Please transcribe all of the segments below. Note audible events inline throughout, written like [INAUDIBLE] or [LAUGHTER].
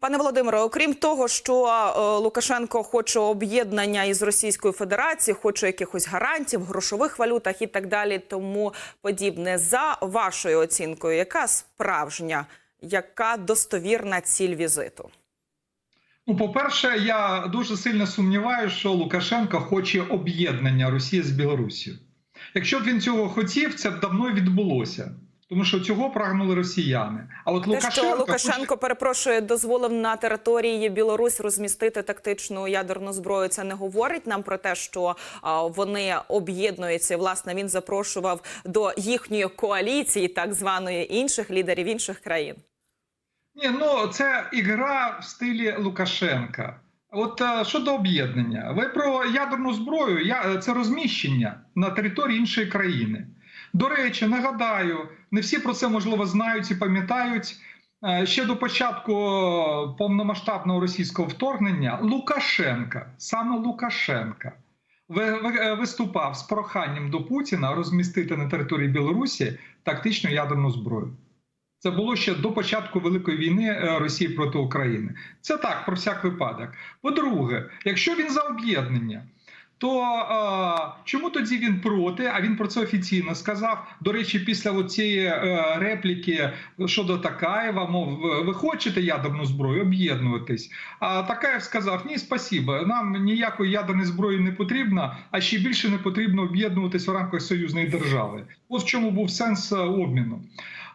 Пане Володимире, окрім того, що е, Лукашенко хоче об'єднання із Російською Федерацією, хоче якихось гарантій в грошових валютах і так далі, тому подібне. За вашою оцінкою, яка справжня, яка достовірна ціль візиту? Ну, по-перше, я дуже сильно сумніваюся, що Лукашенко хоче об'єднання Росії з Білорусією. Якщо б він цього хотів, це б давно відбулося, тому що цього прагнули росіяни. А от Те, Лукашенко, що Лукашенко перепрошую, дозволив на території Білорусь розмістити тактичну ядерну зброю. Це не говорить нам про те, що а, вони об'єднуються. Власне, він запрошував до їхньої коаліції, так званої інших лідерів інших країн. Ні, ну це ігра в стилі Лукашенка. От е, щодо об'єднання, ви про ядерну зброю, я, це розміщення на території іншої країни. До речі, нагадаю, не всі про це можливо знають і пам'ятають. Е, Ще до початку повномасштабного російського вторгнення Лукашенка, саме Лукашенка, е, виступав з проханням до Путіна розмістити на території Білорусі тактичну ядерну зброю. Це було ще до початку великої війни е, Росії проти України. Це так, про всяк випадок. По-друге, якщо він за об'єднання, то е, чому тоді він проти? А він про це офіційно сказав. До речі, після цієї е, репліки щодо Такаєва, мов ви- ви хочете ядерну зброю, об'єднуватись. А Такаєв сказав: ні, спасіба, нам ніякої ядерної зброї не потрібно, а ще більше не потрібно об'єднуватись в рамках союзної держави. Ось в чому був сенс е, обміну.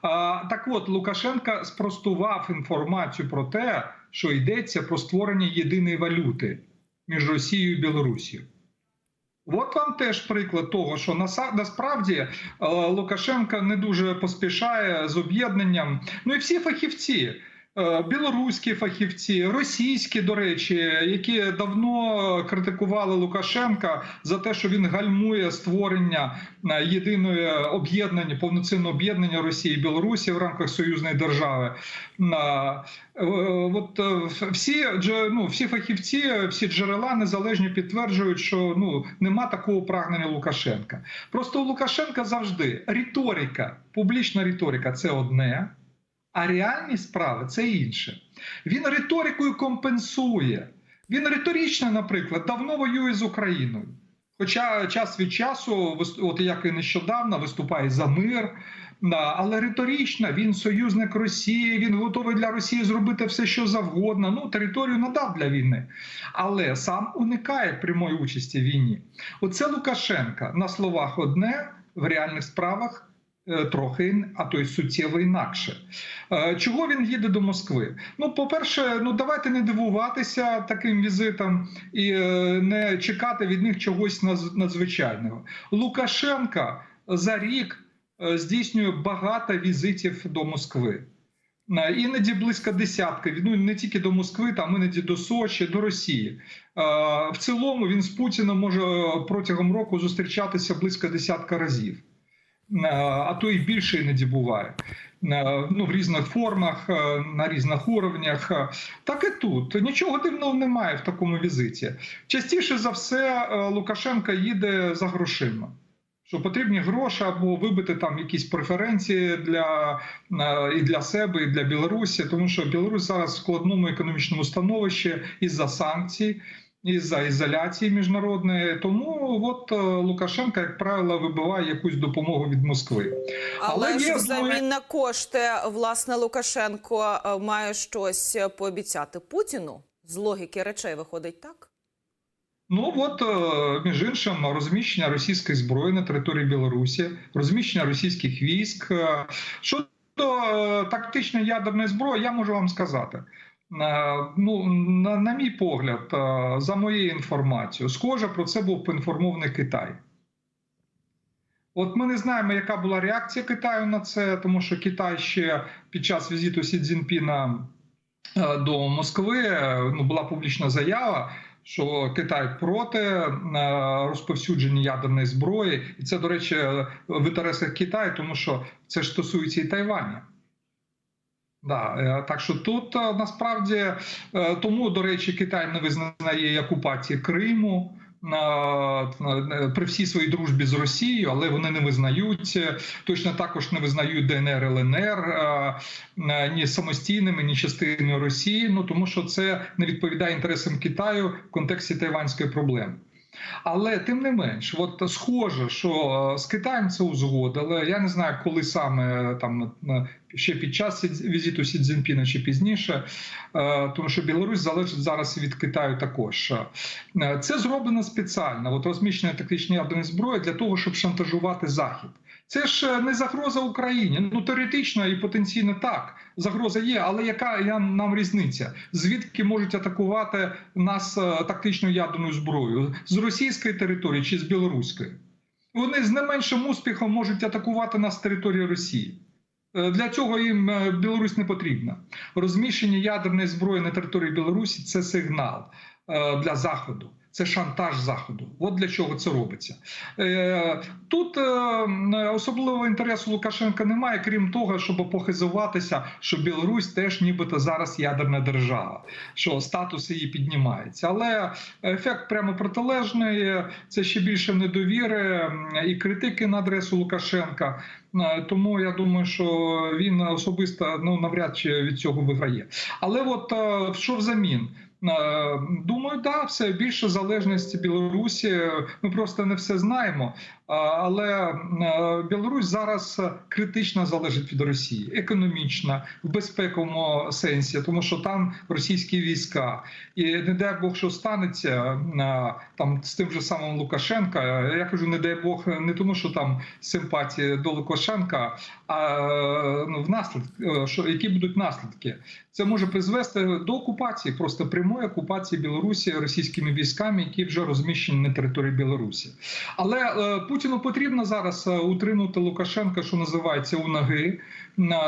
А, Так от Лукашенка спростував інформацію про те, що йдеться про створення єдиної валюти між Росією і Білорусією. От вам теж приклад того, що насправді Лукашенка Лукашенко не дуже поспішає з об'єднанням. Ну і всі фахівці. Е, Білоруські фахівці, російські, до речі, які давно критикували Лукашенка за те, що він гальмує створення е, єдиної об'єднання, повноцінного об'єднання Росії і Білорусі в рамках союзної держави. Е, От всі ну, всі фахівці, всі джерела незалежні підтверджують, що ну нема такого прагнення Лукашенка. Просто у Лукашенка завжди риторика, публічна риторика це одне, а реальні справи це інше. Він риторикою компенсує. Він риторично, наприклад, давно воює з Україною. Хоча час від часу, от як і нещодавно, виступає за мир. Але риторично він союзник Росії, він готовий для Росії зробити все, що завгодно. Ну, територію надав для війни, але сам уникає прямої участі в війні. Оце Лукашенка на словах одне, в реальних справах трохи, а то й суттєво інакше. Е, Чого він їде до Москви? Ну, по-перше, ну давайте не дивуватися таким візитам і е, не чекати від них чогось надзвичайного. Лукашенка за рік е, здійснює багато візитів до Москви. Е, Іноді близько десятки, ну не тільки до Москви, там іноді до Сочі, до Росії. Е, В цілому він з Путіним може протягом року зустрічатися близько десятка разів, Е, а то і більше іноді буває. Е, Ну, в різних формах, е, на різних уровнях. Е, Так і тут нічого дивного немає в такому візиті. Частіше за все, е, Лукашенко їде за грошима. Що потрібні гроші або вибити там якісь преференції для е, і для себе, і для Білорусі, тому що Білорусь зараз в складному економічному становищі із-за санкцій, із-за ізоляції міжнародної. Тому от е, Лукашенко, як правило, вибиває якусь допомогу від Москви. Але, Але ж взамін на кошти власне Лукашенко е, має щось пообіцяти Путіну. З логіки речей виходить так. Ну от е, між іншим розміщення російської зброї на території Білорусі, розміщення російських військ. Е, Щодо е, тактичної ядерної зброї, я можу вам сказати. Е, Ну, на, на мій погляд, е, за моєю інформацією, схоже про це був поінформований Китай. От ми не знаємо, яка була реакція Китаю на це, тому що Китай ще під час візиту Сі Цзіньпіна е, до Москви ну, була публічна заява, що Китай проти розповсюдження ядерної зброї, і це, до речі, в інтересах Китаю, тому що це ж стосується і Тайваня. Да, е, так що тут е, насправді е, тому, до речі, Китай не визнає окупації Криму. при всій своїй дружбі з Росією, але вони не визнають точно також не визнають ДНР ЛНР ні самостійними, ні частиною Росії. Ну тому що це не відповідає інтересам Китаю в контексті тайванської проблеми. Але тим не менш, от схоже, що е, з Китаєм це узгодили. Я не знаю, коли саме е, там ще під час візиту Сі Цзіньпіна чи пізніше, е, тому що Білорусь залежить зараз від Китаю також. Е, Це зроблено спеціально. От розміщення тактичної ядерної зброї для того, щоб шантажувати Захід. Це ж е, не загроза Україні. Ну теоретично і потенційно так. Загроза є, але яка я- нам різниця? Звідки можуть атакувати нас е, тактичною ядерною зброєю? З російської території чи з білоруської? Вони з не меншим успіхом можуть атакувати нас з території Росії. Е, Для цього їм Білорусь не потрібна. Розміщення ядерної зброї на території Білорусі це сигнал для Заходу. Це шантаж заходу. От для чого це робиться. Е, Тут е, особливого інтересу Лукашенка немає, крім того, щоб похизуватися, що Білорусь теж нібито зараз ядерна держава, що статус її піднімається. Але ефект прямо протилежний. Це ще більше недовіри і критики на адресу Лукашенка. Е, Тому я думаю, що він особисто ну навряд чи від цього виграє. Але от що взамін? Думаю, да, все більше залежності Білорусі. Ми просто не все знаємо. Але е, Білорусь зараз критично залежить від Росії, економічно, в безпековому сенсі, тому що там російські війська, і не дай Бог, що станеться е, там з тим же самим Лукашенка. Я кажу, не дай Бог, не тому, що там симпатії до Лукашенка, а е, ну, в наслідки, що які будуть наслідки. Це може призвести до окупації, просто прямої окупації Білорусі російськими військами, які вже розміщені на території Білорусі. Але е, Путіну потрібно зараз е, утримувати Лукашенка, що називається у ноги,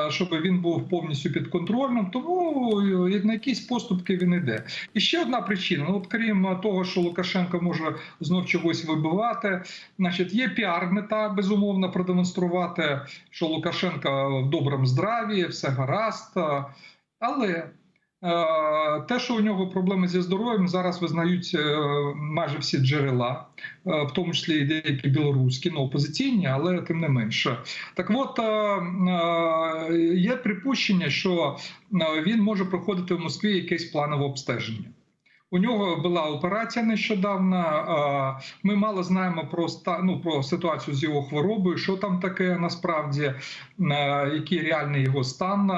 щоб він був повністю під контролем. Тому е, на якісь поступки він йде. І ще одна причина: от крім того, що Лукашенко може знов чогось вибивати, значить, є піар-мета, безумовно, продемонструвати, що Лукашенко в доброму здраві, все гаразд. Е, Але е, те, що у нього проблеми зі здоров'ям, зараз визнають е, майже всі джерела, е, в тому числі і деякі білоруські, ну опозиційні, але тим не менше. Так от е, е, є припущення, що е, він може проходити в Москві якесь планове обстеження. У нього була операція нещодавно. Ми мало знаємо про ну, про ситуацію з його хворобою, що там таке насправді, е, який реальний його стан.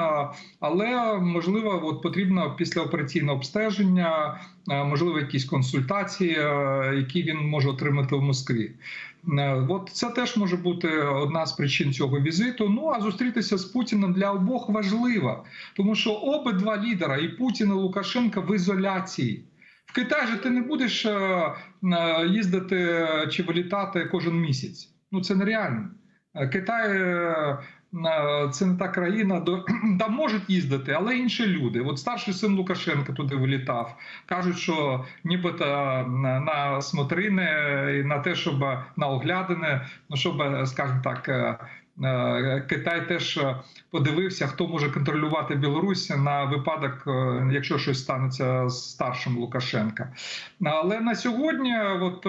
Але можливо, от потрібно післяопераційне обстеження, е, можливо, якісь консультації, е, які він може отримати в Москві. От це теж може бути одна з причин цього візиту. Ну а зустрітися з Путіним для обох важливо, тому що обидва лідера, і Путін, і Лукашенко в ізоляції. В Китай же ти не будеш е, е, їздити чи вилітати кожен місяць. Ну це нереально. Е, Китай це не та країна, до [CLEARS THROAT] там можуть їздити, але інші люди. От старший син Лукашенка туди вилітав. Кажуть, що нібито на смотрини і на те, щоб на оглядини, ну щоб, скажімо так. Е, Китай теж е, подивився, хто може контролювати Білорусь на випадок, е, якщо щось станеться з старшим Лукашенка. Але на сьогодні, от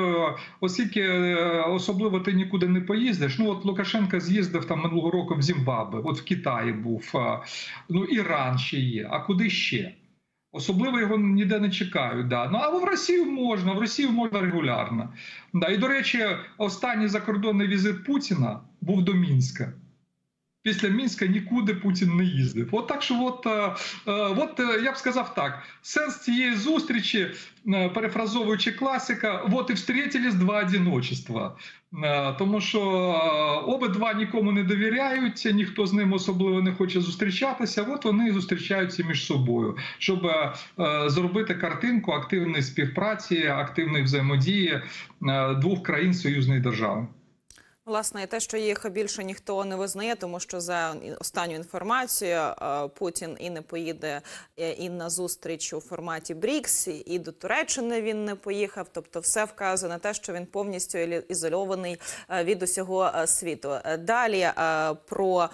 оскільки особливо ти нікуди не поїздиш, ну от Лукашенко з'їздив там минулого року в Зімбабве, от в Китаї був, ну Іран ще є. А куди ще? Особливо його ніде не чекають. Да. Ну а в Росію можна, в Росію можна регулярно. Да. І до речі, останній закордонний візит Путіна був до Мінська. Після Мінська нікуди Путін не їздив. От так що, от, е, е, от е, я б сказав так: сенс цієї зустрічі, перефразовуючи класика, от і встретились два одиночества. Тому що обидва нікому не довіряють, ніхто з ним особливо не хоче зустрічатися. От вони зустрічаються між собою, щоб зробити картинку активної співпраці, активної взаємодії двох країн союзної держави. Власне, те, що їх більше ніхто не визнає, тому що за останню інформацію е, Путін і не поїде е, і на зустріч у форматі БРІКС, і до Туреччини він не поїхав. Тобто, все вказує на те, що він повністю ізольований е, від усього світу. Далі про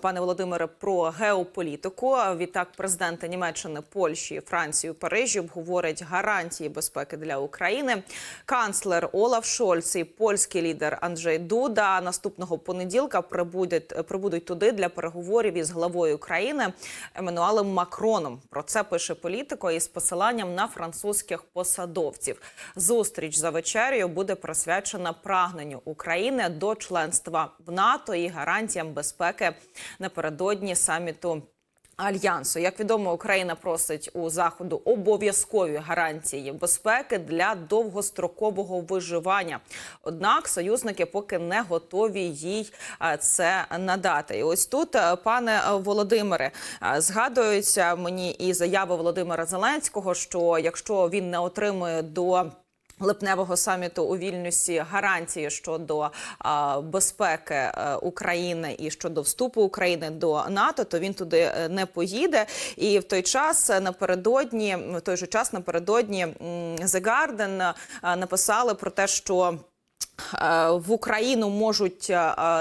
пане Володимире про геополітику. Відтак, президенти Німеччини, Польщі, Франції, Парижі обговорять гарантії безпеки для України. Канцлер Олаф Шольц і польський лідер Анджей Дуда наступного понеділка прибудуть, прибудуть туди для переговорів із главою країни Еммануелем Макроном. Про це пише політико із посиланням на французьких посадовців. Зустріч за вечерею буде присвячена прагненню України до членства в НАТО і гарантіям безпеки напередодні саміту. Альянсу, як відомо, Україна просить у заходу обов'язкові гарантії безпеки для довгострокового виживання. Однак союзники поки не готові їй е, це надати. І ось тут, е, пане Володимире, е, згадуються мені і заяви Володимира Зеленського, що якщо він не отримує до липневого саміту у Вільнюсі гарантії щодо безпеки е, України і щодо вступу України до НАТО, то він туди е, не поїде. І в той час напередодні, в той же час напередодні The Guardian е, написали про те, що в Україну можуть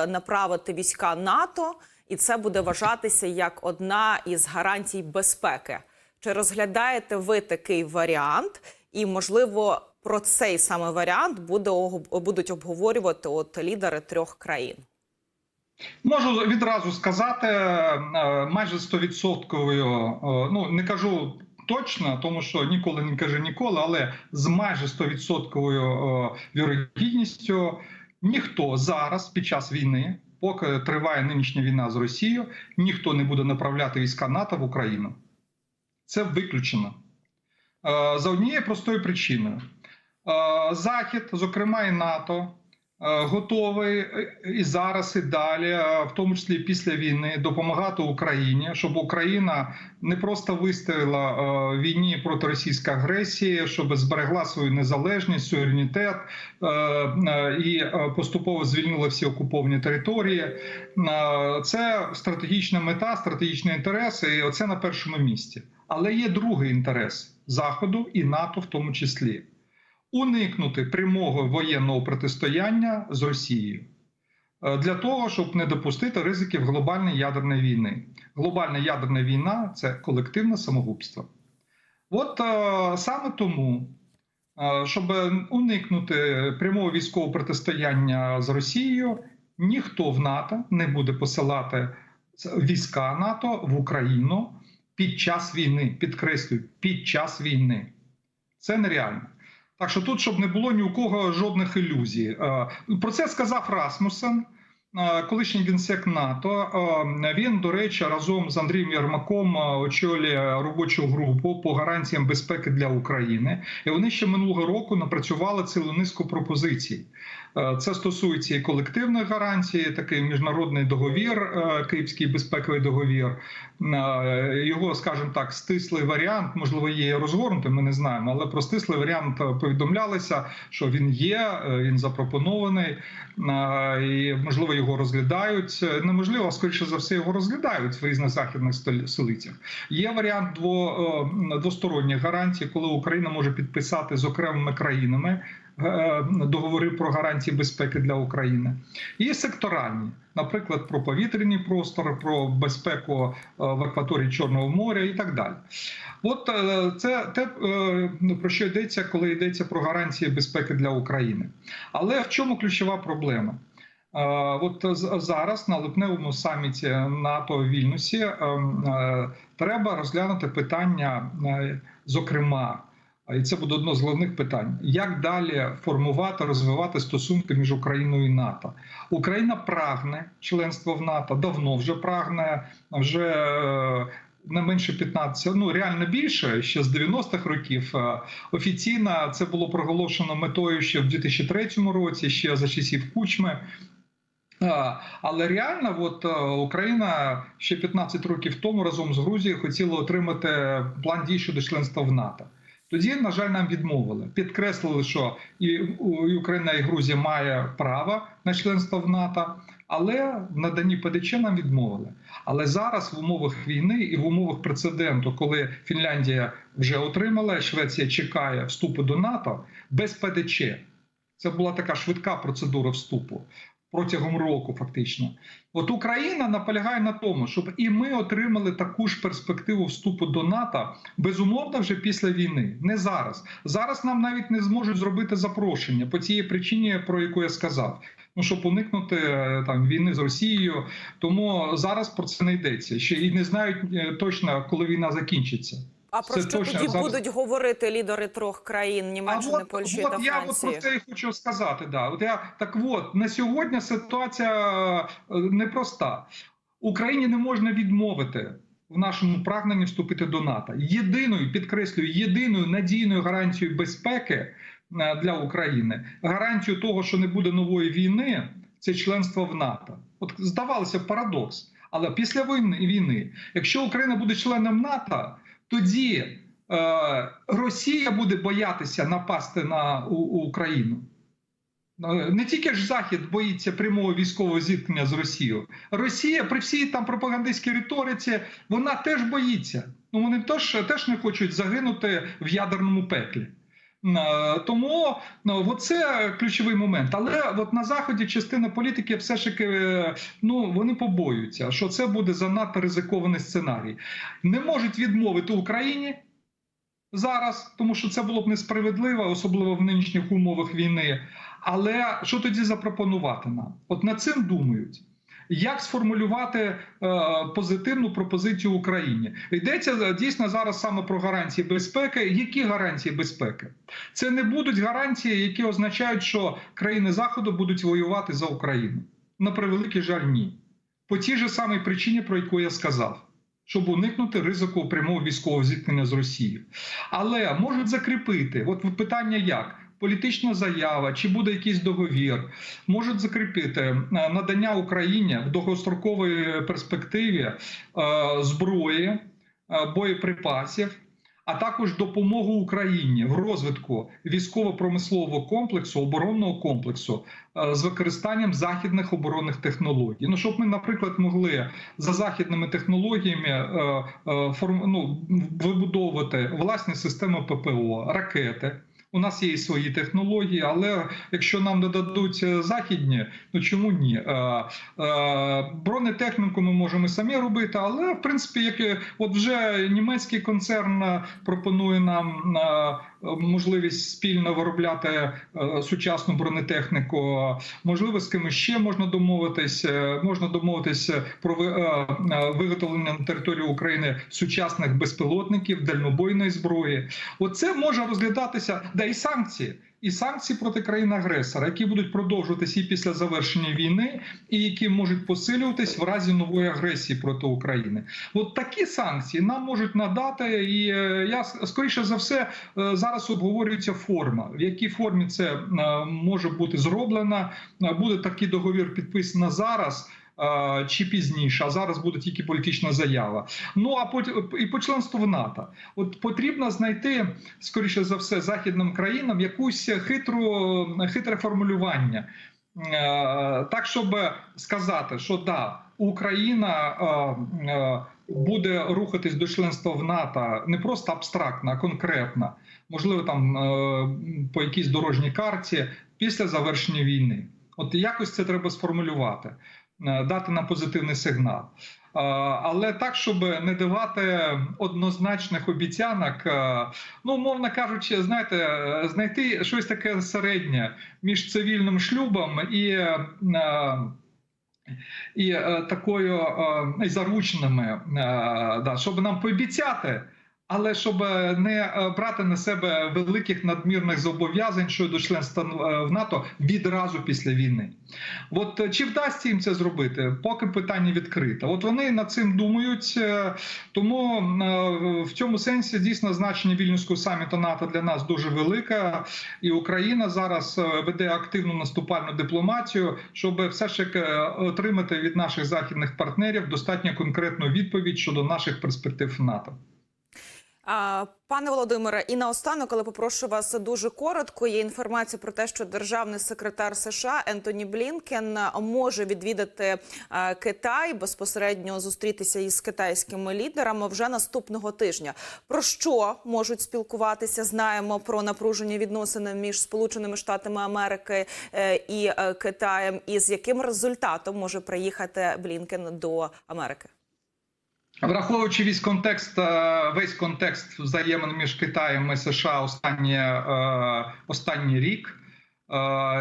направити війська НАТО, і це буде вважатися як одна із гарантій безпеки. Чи розглядаєте ви такий варіант? І можливо про цей саме варіант буде будуть обговорювати от лідери трьох країн. Можу відразу сказати, е, майже 100%, е, ну не кажу точно, тому що ніколи не кажу ніколи, але з майже 100% е, вірогідністю ніхто зараз під час війни, поки триває нинішня війна з Росією, ніхто не буде направляти війська НАТО в Україну. Це виключено. За однією простою причиною. Е, Захід, зокрема і НАТО, е, готовий е, і зараз, і далі, в тому числі після війни, допомагати Україні, щоб Україна не просто вистояла війні проти російської агресії, щоб зберегла свою незалежність, суверенітет і поступово звільнила всі окуповані території. Це стратегічна мета, стратегічний інтерес, і це на першому місці. Але є другий інтерес Заходу і НАТО, в тому числі уникнути прямого воєнного протистояння з Росією е, для того, щоб не допустити ризиків глобальної ядерної війни. Глобальна ядерна війна це колективне самогубство. От е, саме тому, е, щоб уникнути прямого військового протистояння з Росією, ніхто в НАТО не буде посилати війська НАТО в Україну під час війни. Підкреслюю, під час війни. Це нереально. Так що тут, щоб не було ні у кого жодних ілюзій. Е, Про це сказав Расмусен, колишній генсек НАТО. Е, Він, до речі, разом з Андрієм Єрмаком е, очолює робочу групу по гарантіям безпеки для України. І вони ще минулого року напрацювали цілу низку пропозицій. Е, Це стосується і колективних гарантій, такий міжнародний договір, е, Київський безпековий договір. Е, Його, скажімо так, стислий варіант, можливо, є розгорнутим, ми не знаємо, але про стислий варіант е, повідомлялося, що він є, е, він запропонований, е, і можливо його розглядають. Е, Неможливо, скоріше за все, його розглядають в різних західних столицях. Є варіант дво, е, двосторонніх гарантій, коли Україна може підписати з окремими країнами е, договори про гарантії безпеки для України. Є секторальні, наприклад, про повітряний простор, про безпеку в акваторії Чорного моря і так далі. От це те, про що йдеться, коли йдеться про гарантії безпеки для України. Але в чому ключова проблема? Е, От зараз на липневому саміті НАТО в Вільнюсі е, е, треба розглянути питання, е, зокрема, і це буде одне з головних питань: як далі формувати, розвивати стосунки між Україною і НАТО? Україна прагне членства в НАТО, давно вже прагне вже. Не менше 15, ну реально більше ще з 90-х років. Офіційно це було проголошено метою ще в 2003 році, ще за часів Кучми. Але реально, от е, Україна ще 15 років тому разом з Грузією хотіла отримати план дій щодо членства в НАТО. Тоді, на жаль, нам відмовили. Підкреслили, що і Україна і Грузія має право на членство в НАТО, але в наданні ПДЧ нам відмовили. Але зараз в умовах війни і в умовах прецеденту, коли Фінляндія вже отримала, Швеція чекає вступу до НАТО без ПДЧ. Це була така швидка процедура вступу протягом року, фактично. От Україна наполягає на тому, щоб і ми отримали таку ж перспективу вступу до НАТО безумовно вже після війни, не зараз. Зараз нам навіть не зможуть зробити запрошення по тієї причині, про яку я сказав. Ну щоб уникнути е, там війни з Росією, тому зараз про це не йдеться. Ще і не знають е, точно, коли війна закінчиться. А про Це що точно тоді зараз- будуть говорити лідери трьох країн Німеччини, от, Польщі от та я от про це і хочу сказати. Да. От я так от на сьогодні ситуація е, непроста. Україні не можна відмовити в нашому прагненні вступити до НАТО. Єдиною підкреслюю, єдиною надійною гарантією безпеки е, для України, гарантією того, що не буде нової війни, це членство в НАТО. От здавалося парадокс. Але після війни, війни, якщо Україна буде членом НАТО, тоді е, Росія буде боятися напасти на Україну. Е, Не тільки ж Захід боїться прямого військового зіткнення з Росією. Росія при всій там пропагандистській риториці вона теж боїться. Ну вони теж, теж не хочуть загинути в ядерному пеклі. Е, Тому ну, це ключовий момент. Але от на заході частина політики все ж таки е, ну вони побоюються, що це буде занадто ризикований сценарій. Не можуть відмовити Україні зараз, тому що це було б несправедливо, особливо в нинішніх умовах війни. Але що тоді запропонувати нам? От над цим думають. Як сформулювати е, позитивну пропозицію Україні? Йдеться е, дійсно зараз саме про гарантії безпеки. Які гарантії безпеки? Це не будуть гарантії, які означають, що країни Заходу будуть воювати за Україну. На превеликий жаль, ні. По тій же самій причині, про яку я сказав, щоб уникнути ризику прямого військового зіткнення з Росією. Але можуть закріпити, от питання як? Політична заява, чи буде якийсь договір, можуть закріпити е, надання Україні в довгостроковій перспективі е, зброї, е, боєприпасів, а також допомогу Україні в розвитку військово-промислового комплексу, оборонного комплексу з використанням західних оборонних технологій. Ну щоб ми, наприклад, могли за західними технологіями ну, вибудовувати власні системи ППО, ракети. У нас є і свої технології, але якщо нам додадуть е, західні, ну чому ні? Е, е, бронетехніку ми можемо самі робити, але в принципі, як от вже німецький концерн пропонує нам можливість спільно виробляти е, сучасну бронетехніку. Можливо, з кимось ще можна домовитись. е, Можна домовитись про ви- е, е, виготовлення на території України сучасних безпілотників, дальнобойної зброї. Оце може розглядатися, да і санкції. І санкції проти країн-агресора, які будуть продовжуватися і після завершення війни, і які можуть посилюватись в разі нової агресії проти України. От такі санкції нам можуть надати, і е, я скоріше за все е, зараз обговорюється форма, в якій формі це е, може бути зроблено. Буде такий договір підписано зараз. Чи пізніше, а зараз буде тільки політична заява. Ну а потім і по членству в НАТО. От потрібно знайти скоріше за все західним країнам якусь хитру хитре формулювання, Е, так щоб сказати, що да, Україна е, е, буде рухатись до членства в НАТО не просто абстрактно, а конкретно, можливо, там по якійсь дорожній карті після завершення війни. От якось це треба сформулювати, дати нам позитивний сигнал. Е, Але так, щоб не давати однозначних обіцянок, е, ну умовно кажучи, знаєте, е, знайти щось таке середнє між цивільним шлюбом і. е, І е, такою е, і заручними, е, да, щоб нам пообіцяти, але щоб не е, брати на себе великих надмірних зобов'язань щодо членства е, в НАТО відразу після війни. От е, чи вдасться їм це зробити? Поки питання відкрите. От вони над цим думають, е, тому е, в цьому сенсі дійсно значення вільнюського саміту НАТО для нас дуже велике, і Україна зараз е, веде активну наступальну дипломатію, щоб все ж таки е, отримати від наших західних партнерів достатньо конкретну відповідь щодо наших перспектив НАТО. Пане Володимире, і наостанок, але попрошу вас дуже коротко. Є інформація про те, що державний секретар США Ентоні Блінкен може відвідати е, Китай безпосередньо зустрітися із китайськими лідерами вже наступного тижня. Про що можуть спілкуватися? Знаємо про напружені відносини між Сполученими Штатами Америки е, і е, Китаєм. І з яким результатом може приїхати Блінкен до Америки? Враховуючи весь контекст, е, весь контекст взаємин між Китаєм і США останнє, е, останній рік, е,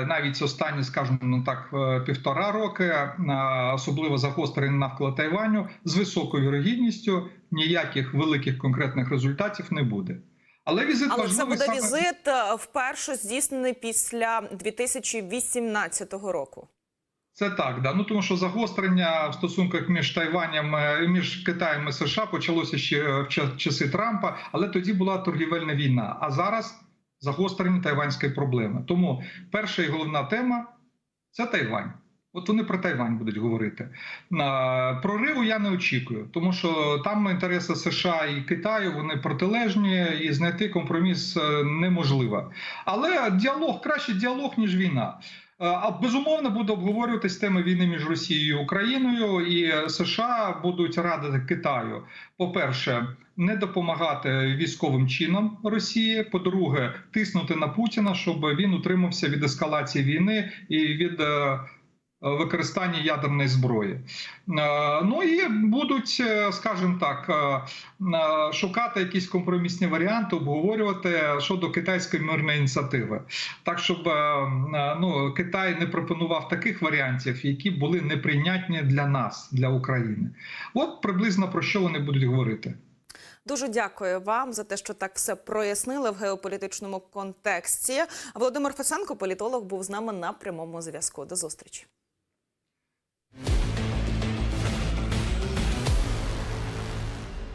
навіть останні, скажімо ну так, півтора роки, особливо загострені навколо Тайваню, з високою вірогідністю ніяких великих конкретних результатів не буде. Але візит Але це буде саме... візит вперше здійснений після 2018 року. Це так, да. Ну тому що загострення в стосунках між Тайванем, е, між Китаєм і США почалося ще в ча- часи Трампа, але тоді була торгівельна війна. А зараз загострення тайванської проблеми. Тому перша і головна тема це Тайвань. От вони про Тайвань будуть говорити. Прориву я не очікую, тому що там інтереси США і Китаю вони протилежні, і знайти компроміс е, неможливо. Але діалог краще діалог ніж війна. Е, А безумовно буде обговорюватись теми війни між Росією і Україною, і США будуть радити Китаю. По-перше, не допомагати військовим чином Росії. По-друге, тиснути на Путіна, щоб він утримався від ескалації війни і від е, використання ядерної зброї. Е, Ну і будуть, е, скажімо так, е, е, шукати якісь компромісні варіанти, обговорювати щодо китайської мирної ініціативи, так щоб е, е, ну, Китай не пропонував таких варіантів, які були неприйнятні для нас, для України. От приблизно про що вони будуть говорити. Дуже дякую вам за те, що так все прояснили в геополітичному контексті. Володимир Фесенко, політолог, був з нами на прямому зв'язку. До зустрічі.